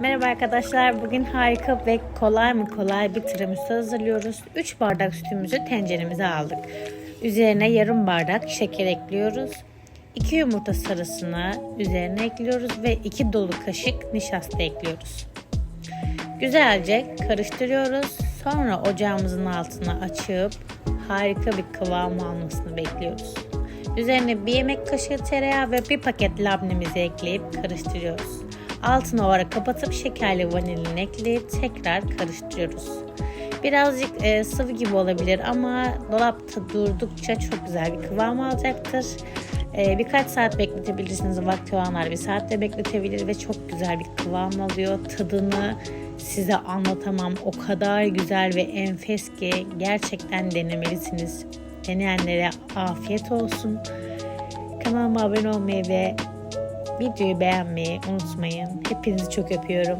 Merhaba arkadaşlar. Bugün harika ve kolay mı kolay bir tiramisu hazırlıyoruz. 3 bardak sütümüzü tenceremize aldık. Üzerine yarım bardak şeker ekliyoruz. 2 yumurta sarısını üzerine ekliyoruz ve 2 dolu kaşık nişasta ekliyoruz. Güzelce karıştırıyoruz. Sonra ocağımızın altını açıp harika bir kıvam almasını bekliyoruz. Üzerine bir yemek kaşığı tereyağı ve bir paket labnemizi ekleyip karıştırıyoruz. Altını o ara kapatıp şekerli vanilini ekleyip tekrar karıştırıyoruz. Birazcık e, sıvı gibi olabilir ama dolapta durdukça çok güzel bir kıvam alacaktır. E, birkaç saat bekletebilirsiniz. Vakti olanlar bir saatte bekletebilir ve çok güzel bir kıvam alıyor. Tadını size anlatamam. O kadar güzel ve enfes ki gerçekten denemelisiniz. Deneyenlere afiyet olsun. Kanalıma abone olmayı ve videoyu beğenmeyi unutmayın. Hepinizi çok öpüyorum.